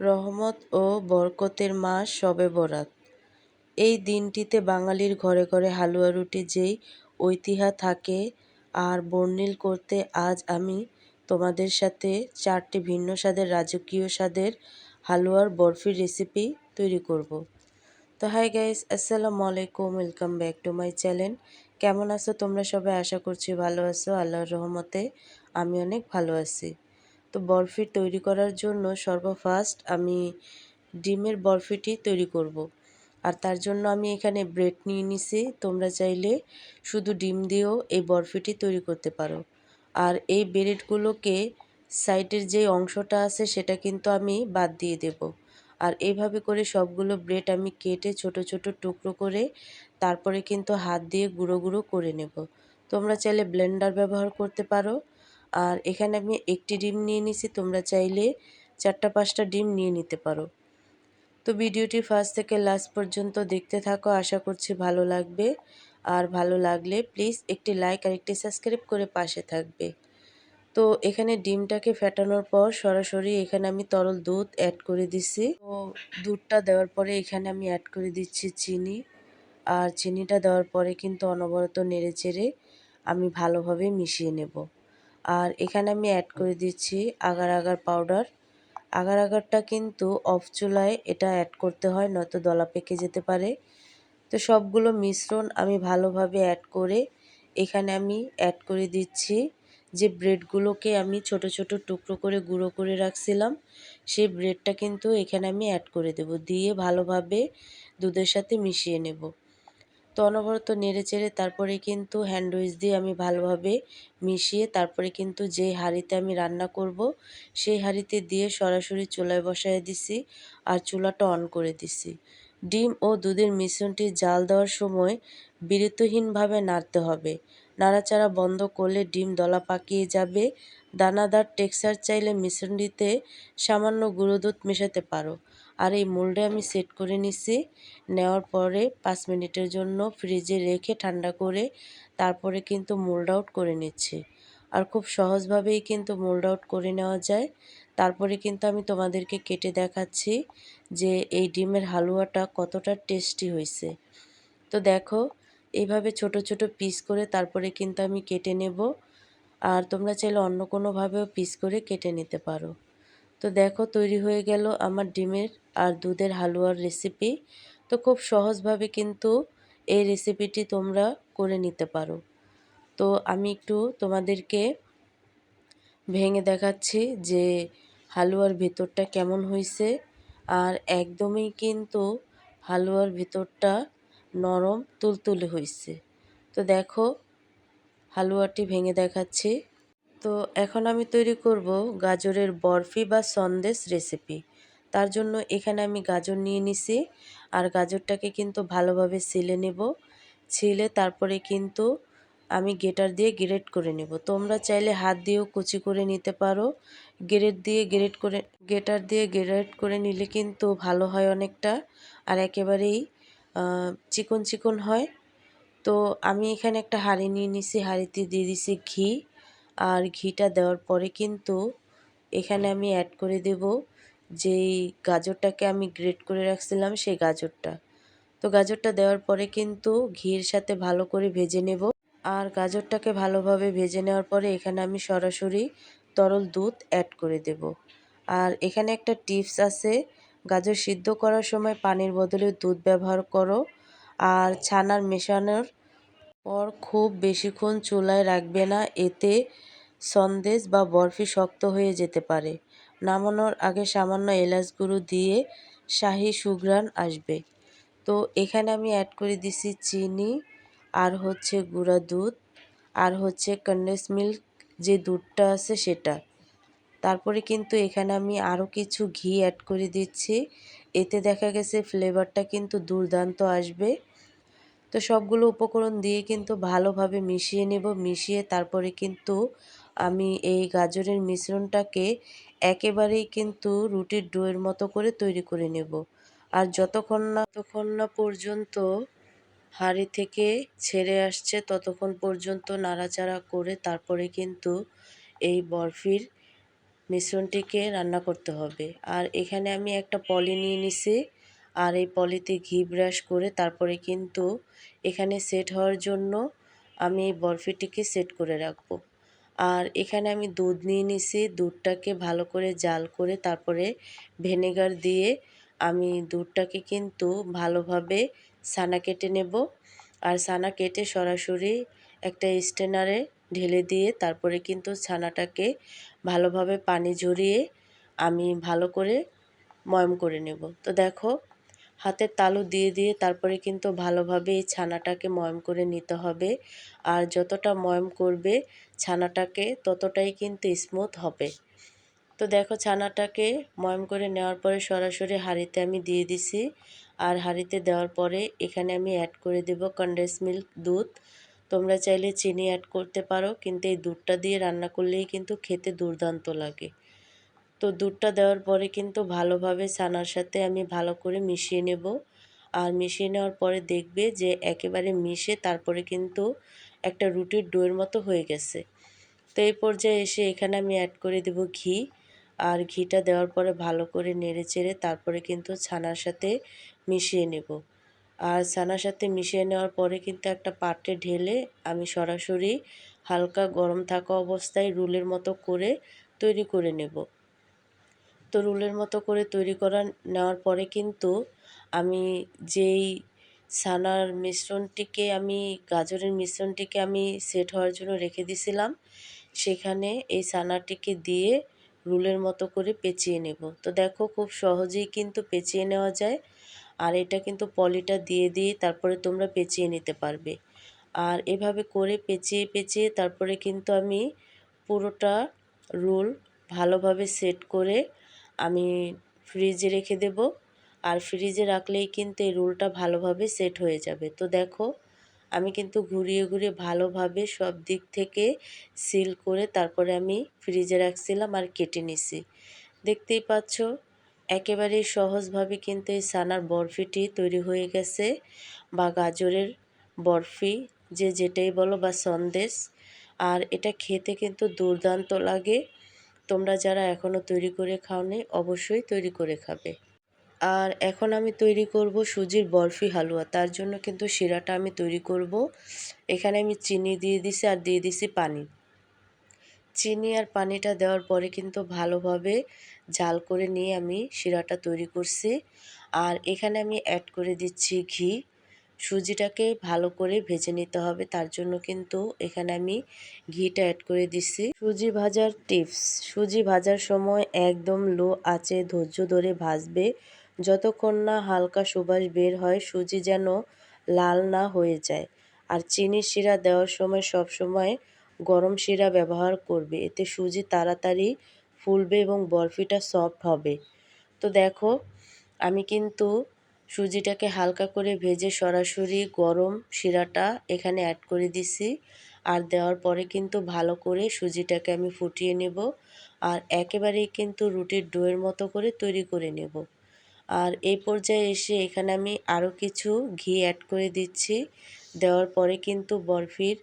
রহমত ও বরকতের মাস শবে বরাত। এই দিনটিতে বাঙালির ঘরে ঘরে হালুয়া রুটি যেই ঐতিহ্য থাকে আর বর্ণিল করতে আজ আমি তোমাদের সাথে চারটি ভিন্ন স্বাদের রাজকীয় স্বাদের হালুয়ার বরফির রেসিপি তৈরি করব। তো হাই গাইস আসসালামু আলাইকুম welcome back to my channel কেমন আছো তোমরা সবাই? আশা করছি ভালো আছো। আল্লাহর রহমতে আমি অনেক ভালো আছি। তো বরফি তৈরি করার জন্য সর্বফার্স্ট আমি ডিমের বরফিটি তৈরি করব। আর তার জন্য আমি এখানে ব্রেড নিয়ে নিছি। তোমরা চাইলে শুধু ডিম দিয়েও এই বরফিটি তৈরি করতে পারো। আর এই ব্রেডগুলোকে সাইডের যে অংশটা আছে সেটা কিন্তু আমি বাদ দিয়ে দেব। আর এইভাবে করে সবগুলো ব্রেড আমি কেটে ছোট ছোট টুকরো করে তারপরে কিন্তু হাত দিয়ে গুঁড়ো গুঁড়ো করে নেব। তোমরা চাইলে ব্লেন্ডার ব্যবহার করতে পারো। আর এখানে আমি একটি ডিম নিয়ে নিছি, তোমরা চাইলে চারটা, পাঁচটা ডিম নিয়ে নিতে পারো। তো ভিডিওটি ফার্স্ট থেকে লাস্ট পর্যন্ত দেখতে থাকো, আশা করছি ভালো লাগবে। আর ভালো লাগলে প্লিজ একটি লাইক আর একটি সাবস্ক্রাইব করে পাশে থাকবে। তো এখানে ডিমটাকে ফেটানোর পর সরাসরি এখানে আমি তরল দুধ অ্যাড করে দিছি। তো দুধটা দেওয়ার পরে এখানে আমি অ্যাড করে দিচ্ছি চিনি। আর চিনিটা দেওয়ার পরে কিন্তু অনবরত নেড়ে চেড়ে আমি ভালোভাবে মিশিয়ে নেব। আর এখানে আমি অ্যাড করে দিচ্ছি আগার আগার পাউডার আগার আগারটা কিন্তু অফ চুলায় এটা অ্যাড করতে হয়, নয়তো দলা পেকে যেতে পারে। তো সবগুলো মিশ্রণ আমি ভালোভাবে অ্যাড করে এখানে আমি অ্যাড করে দিচ্ছি। যে ব্রেডগুলোকে আমি ছোট ছোট টুকরো করে গুঁড়ো করে রাখছিলাম, সেই ব্রেডটা কিন্তু এখানে আমি অ্যাড করে দেব। দিয়ে ভালোভাবে দুধের সাথে মিশিয়ে নেব। তো অনবরত নেড়ে চেড়ে তারপরে কিন্তু হ্যান্ডউইচ দিয়ে আমি ভালোভাবে মিশিয়ে তারপরে কিন্তু যে হাঁড়িতে আমি রান্না করব, সেই হাঁড়িতে দিয়ে সরাসরি চুলায় বসায় দিছি আর চুলাটা অন করে দিছি। ডিম ও দুধের মিশ্রণটি জাল দেওয়ার সময় বিরতহীনভাবে নাড়তে হবে। নাড়াচাড়া বন্ধ করলে ডিম দলা পাকিয়ে যাবে। দানাদার টেক্সচার চাইলে মিশ্রণটিতে সামান্য গুঁড়ো দুধ মেশাতে পারো। আর এই মোল্ডে আমি সেট করে নিছি। নেওয়ার পরে পাঁচ মিনিটের জন্য ফ্রিজে রেখে ঠান্ডা করে তারপরে কিন্তু মোল্ড আউট করে নিচ্ছি। আর খুব সহজভাবেই কিন্তু মোল্ড আউট করে নেওয়া যায়। তারপরে কিন্তু আমি তোমাদেরকে কেটে দেখাচ্ছি যে এই ডিমের হালুয়াটা কতটা টেস্টি হয়েছে। তো দেখো, এইভাবে ছোট ছোট পিস করে তারপরে কিন্তু আমি কেটে নেব। আর তোমরা চাইলে অন্য কোনোভাবেও পিস করে কেটে নিতে পারো। তো দেখো তৈরি হয়ে গেল আমার ডিমের আর দুধের হালুয়ার রেসিপি তো খুব সহজভাবে কিন্তু এই রেসিপিটি তোমরা করে নিতে পারো। তো আমি একটু তোমাদেরকে ভেঙে দেখাচ্ছি যে হালুয়ার ভেতরটা কেমন হয়েছে আর একদমই কিন্তু হালুয়ার ভেতরটা নরম তুলতুলে হয়েছে তো দেখো হালুয়াটি ভেঙে দেখাচ্ছি। তো এখন আমি তৈরি করব গাজরের বরফি বা সন্দেশ রেসিপি তার জন্য এখানে আমি গাজর নিয়ে নিছি আর গাজরটাকে কিন্তু ভালোভাবে ছিলে নেব। ছিলে তারপরে কিন্তু আমি গেটার দিয়ে গ্রেট করে নেব। তোমরা চাইলে হাত দিয়েও কুচি করে নিতে পারো। গ্রেট দিয়ে গ্রেট করে গেটার দিয়ে গ্রেট করে নিলে কিন্তু ভালো হয় অনেকটা আর একেবারেই চিকন চিকন হয়। তো আমি এখানে একটা হাঁড়ি নিয়ে নিছি, হাঁড়িতে দিয়ে দিছি ঘি। আর ঘিটা দেওয়ার পরে কিন্তু এখানে আমি অ্যাড করে দেব যেই গাজরটাকে আমি গ্রেট করে রাখছিলাম সেই গাজরটা। তো গাজরটা দেওয়ার পরে কিন্তু ঘির সাথে ভালো করে ভেজে নেব। আর গাজরটাকে ভালোভাবে ভেজে নেওয়ার পরে এখানে আমি সরাসরি তরল দুধ অ্যাড করে দেব। আর এখানে একটা টিপস আছে, গাজর সিদ্ধ করার সময় পানির বদলে দুধ ব্যবহার করো। আর ছানার মেশানোর পর খুব বেশিক্ষণ চুলায় রাখবে না, এতে সন্দেশ বা বরফি শক্ত হয়ে যেতে পারে। নামানোর আগে সামান্য এলাচ গুঁড়ো দিয়ে শাহি সুঘ্রাণ আসবে। তো, এখানে আমি অ্যাড করে দিছি চিনি, আর হচ্ছে গুঁড়া দুধ, আর হচ্ছে কন্ডেন্স মিল্ক যে দুধটা আছে সেটা। তারপরে কিন্তু এখানে আমি আরও কিছু ঘি অ্যাড করে দিচ্ছি। এতে দেখা গেছে ফ্লেভারটা কিন্তু দুর্দান্ত আসবে। তো, সবগুলো উপকরণ দিয়ে কিন্তু ভালোভাবে মিশিয়ে নেব, মিশিয়ে তারপরে কিন্তু আমি এই গাজরের মিশ্রণটাকে একেবারেই কিন্তু রুটির ডোয়ের মতো করে তৈরি করে নেব। আর যতক্ষণ না, ততক্ষণ না পর্যন্ত হাঁড়ি থেকে ছেড়ে আসছে, ততক্ষণ পর্যন্ত নাড়াচাড়া করে তারপরে কিন্তু এই বরফির মিশ্রণটিকে রান্না করতে হবে। আর এখানে আমি একটা পলি নিয়ে নিছি। আর এই পলিতে ঘি ব্রাশ করে তারপরে কিন্তু এখানে সেট হওয়ার জন্য আমি এই বরফিটিকে সেট করে রাখব। আর এখানে আমি দুধ নিয়ে নিছি। দুধটাকে ভালো করে জাল করে তারপরে ভিনেগার দিয়ে আমি দুধটাকে কিন্তু ভালোভাবে ছানা কেটে নেব। আর ছানা কেটে সরাসরি একটা স্টেনারে ঢেলে দিয়ে তারপরে কিন্তু ছানাটাকে ভালোভাবে পানি ঝরিয়ে আমি ভালো করে ময়ম করে নেব। তো দেখো হাতের তালু দিয়ে দিয়ে তারপরে কিন্তু ভালোভাবে এই ছানাটাকে ময়ম করে নিতে হবে। আর যতটা ময়ম করবে ছানাটাকে ততটাই কিন্তু স্মুথ হবে। তো দেখো ছানাটাকে ময়ম করে নেওয়ার পরে সরাসরি হাঁড়িতে আমি দিয়ে দিছি। আর হাঁড়িতে দেওয়ার পরে এখানে আমি অ্যাড করে দেব কন্ডেন্স মিল্ক দুধ। তোমরা চাইলে চিনি অ্যাড করতে পারো, কিন্তু এই দুধটা দিয়ে রান্না করলেই কিন্তু খেতে দুর্দান্ত লাগে। তো দুধটা দেওয়ার পরে কিন্তু ভালোভাবে ছানার সাথে আমি ভালো করে মিশিয়ে নেব। আর মিশিয়ে নেওয়ার পরে দেখবে যে একেবারে মিশে তারপরে কিন্তু একটা রুটির ডোয়ের মতো হয়ে গেছে। তো এই পর্যায়ে এসে এখানে আমি অ্যাড করে দেব ঘি। আর ঘিটা দেওয়ার পরে ভালো করে নেড়ে চেড়ে তারপরে কিন্তু ছানার সাথে মিশিয়ে নেব। আর ছানার সাথে মিশিয়ে নেওয়ার পরে কিন্তু একটা পাত্রে ঢেলে আমি সরাসরি হালকা গরম থাকা অবস্থায় রুলের মতো করে তৈরি করে নেব। তো রুলের মতো করে তৈরি করা নেওয়ার পরে কিন্তু আমি যেই ছানার মিশ্রণটিকে আমি, গাজরের মিশ্রণটিকে আমি সেট হওয়ার জন্য রেখে দিছিলাম সেখানে এই ছানাটিকে দিয়ে রুলের মতো করে পেঁচিয়ে নেব। তো দেখো খুব সহজেই কিন্তু পেঁচিয়ে নেওয়া যায়, আর এটা কিন্তু পলিটা দিয়ে দিয়ে তারপরে তোমরা পেঁচিয়ে নিতে পারবে। আর এভাবে করে পেঁচিয়ে পেঁচিয়ে তারপরে কিন্তু আমি পুরোটা রুল ভালোভাবে সেট করে আমি ফ্রিজে রেখে দেব। আর ফ্রিজে রাখলেই কিন্তু এই রোলটা ভালোভাবে সেট হয়ে যাবে। তো দেখো, আমি কিন্তু ঘুরিয়ে ঘুরিয়ে ভালোভাবে সব দিক থেকে সিল করে তারপরে আমি ফ্রিজে রাখছিলাম আর কেটে নিছি। দেখতেই পাচ্ছ, একেবারেই সহজভাবে কিন্তু এই সানার বরফিটি তৈরি হয়ে গেছে, বা গাজরের বরফি, যে যেটাই বলো বা সন্দেশ। আর এটা খেতে কিন্তু দুর্দান্ত লাগে। তোমরা যারা এখনও তৈরি করে খাওনি, অবশ্যই তৈরি করে খাবে। আর এখন আমি তৈরি করব সুজির বরফি হালুয়া। তার জন্য কিন্তু শিরাটা আমি তৈরি করব। এখানে আমি চিনি দিয়ে দিছি আর দিয়ে দিছি পানি। চিনি আর পানিটা দেওয়ার পরে কিন্তু ভালোভাবে ঝাল করে নিয়ে আমি শিরাটা তৈরি করছি। আর এখানে আমি অ্যাড করে দিচ্ছি ঘি। সুজিটাকে ভালো করে ভেজে নিতে হবে। তার জন্য কিন্তু এখানে আমি ঘিটা অ্যাড করে দিচ্ছি সুজি ভাজার টিপস সুজি ভাজার সময় একদম লো আঁচে ধৈর্য ধরে ভাজবে। যতক্ষণ না হালকা সুবাস বের হয়, সুজি যেন লাল না হয়ে যায়। আর চিনি শিরা দেওয়ার সময় সব সময় গরম শিরা ব্যবহার করবে। এতে সুজি তাড়াতাড়ি ফুলবে এবং বরফিটা সফট হবে। তো দেখো, আমি কিন্তু সুজিটাকে হালকা করে ভেজে সরাসরি গরম শিরাটা এখানে অ্যাড করে দিছি। আর দেওয়ার পরে কিন্তু ভালো করে সুজিটাকে আমি ফুটিয়ে নেব আর একেবারেই কিন্তু রুটির ডোয়ের মতো করে তৈরি করে নেব। আর এই পর্যায়ে এসে এখানে আমি আরও কিছু ঘি অ্যাড করে দিচ্ছি। দেওয়ার পরে কিন্তু বরফির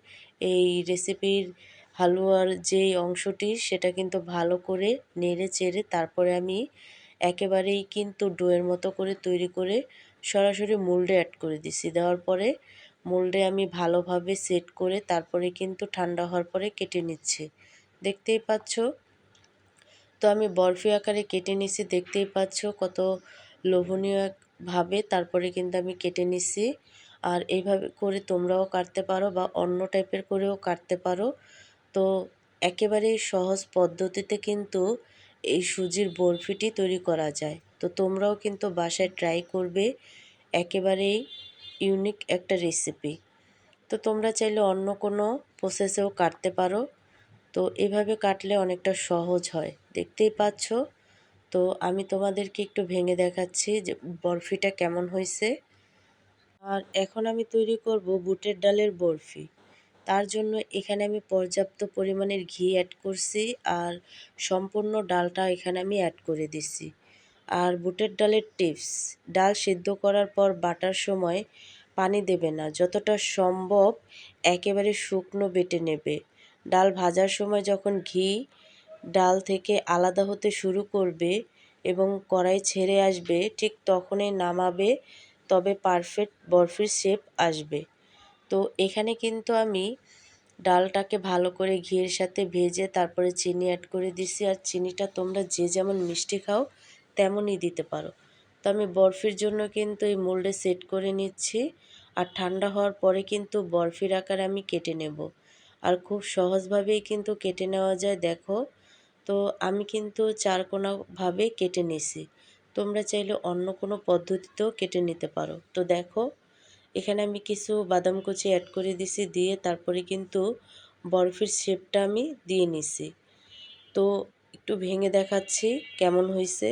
এই রেসিপির হালুয়ার যেই অংশটি সেটা কিন্তু ভালো করে নেড়ে চেড়ে তারপরে আমি একেবারেই কিন্তু ডোয়ের মতো করে তৈরি করে সরাসরি মোল্ডে অ্যাড করে দিছি। দেওয়ার পরে মোল্ডে আমি ভালোভাবে সেট করে তারপরে কিন্তু ঠান্ডা হওয়ার পরে কেটে নিচ্ছি। দেখতেই পাচ্ছ? তো আমি বরফি আকারে কেটে নিছি। দেখতেই পাচ্ছ কত লোভনীয়ভাবে তারপরে কিন্তু আমি কেটে নিছি। আর এইভাবে করে তোমরাও কাটতে পারো বা অন্য টাইপের করেও কাটতে পারো। তো একেবারেই সহজ পদ্ধতিতে কিন্তু এই সুজির বরফিটি তৈরি করা যায়। তো তোমরাও কিন্তু বাসায় ট্রাই করবে। একেবারেই ইউনিক একটা রেসিপি তো তোমরা চাইলে অন্য কোনো প্রসেসেও কাটতে পারো। তো এভাবে কাটলে অনেকটা সহজ হয়। দেখতেই পাচ্ছ? তো আমি তোমাদেরকে একটু ভেঙে দেখাচ্ছি যে বরফিটা কেমন হয়েছে। আর এখন আমি তৈরি করব বুটের ডালের বরফি। তার জন্য এখানে আমি পর্যাপ্ত পরিমাণের ঘি অ্যাড করছি আর সম্পূর্ণ ডালটা এখানে আমি অ্যাড করে দিছি। আর বুটের ডালের টিপস ডাল সিদ্ধ করার পর বাটার সময় পানি দেবে না, যতটা সম্ভব একেবারে শুকনো বেটে নেবে। ডাল ভাজার সময় যখন ঘি ডাল থেকে আলাদা হতে শুরু করবে এবং কড়াই ছেড়ে আসবে, ঠিক তখনই নামাবে, তবে পারফেক্ট বরফির শেপ আসবে। তো এখানে কিন্তু আমি ডালটাকে ভালো করে ঘিয়ের সাথে ভেজে তারপরে চিনি অ্যাড করে দিছি। আর চিনিটা তোমরা যে যেমন মিষ্টি খাও, তেমনই দিতে পারো। তো আমি বরফির জন্য কিন্তু এই মোল্ডে সেট করে নিচ্ছি। আর ঠান্ডা হওয়ার পরে কিন্তু বরফির আকারে আমি কেটে নেব। আর খুব সহজভাবেই কিন্তু কেটে নেওয়া যায়, দেখো। তো আমি কিন্তু চারকোনাভাবে কেটে নিছি। তোমরা চাইলে অন্য কোনো পদ্ধতিতেও কেটে নিতে পারো। তো দেখো এখানে আমি কিছু বাদাম কুচি অ্যাড করে দিছি, দিয়ে তারপরে কিন্তু বরফির শেপটা আমি দিয়ে নিছি। তো একটু ভেঙে দেখাচ্ছি কেমন হয়েছে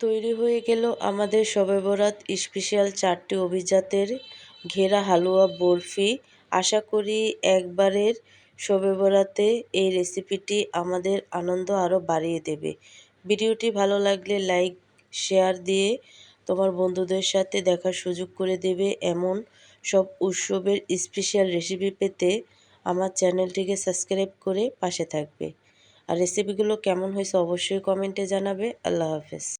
তৈরি হয়ে গেল আমাদের শবে বরাত স্পেশাল চারটি অভিজাতের ঘেরা হালুয়া বরফি। আশা করি একবারের শবে বরাতে এই রেসিপিটি আমাদের আনন্দ আরও বাড়িয়ে দেবে। ভিডিওটি ভালো লাগলে লাইক শেয়ার দিয়ে তোমার বন্ধুদের সাথে দেখার সুযোগ করে দেবে এমন সব উৎসবের স্পেশাল রেসিপি পেতে আমার চ্যানেলটিকে সাবস্ক্রাইব করে পাশে থাকবে। আর রেসিপিগুলো কেমন হয়েছে অবশ্যই কমেন্টে জানাবে। আল্লাহ হাফেজ।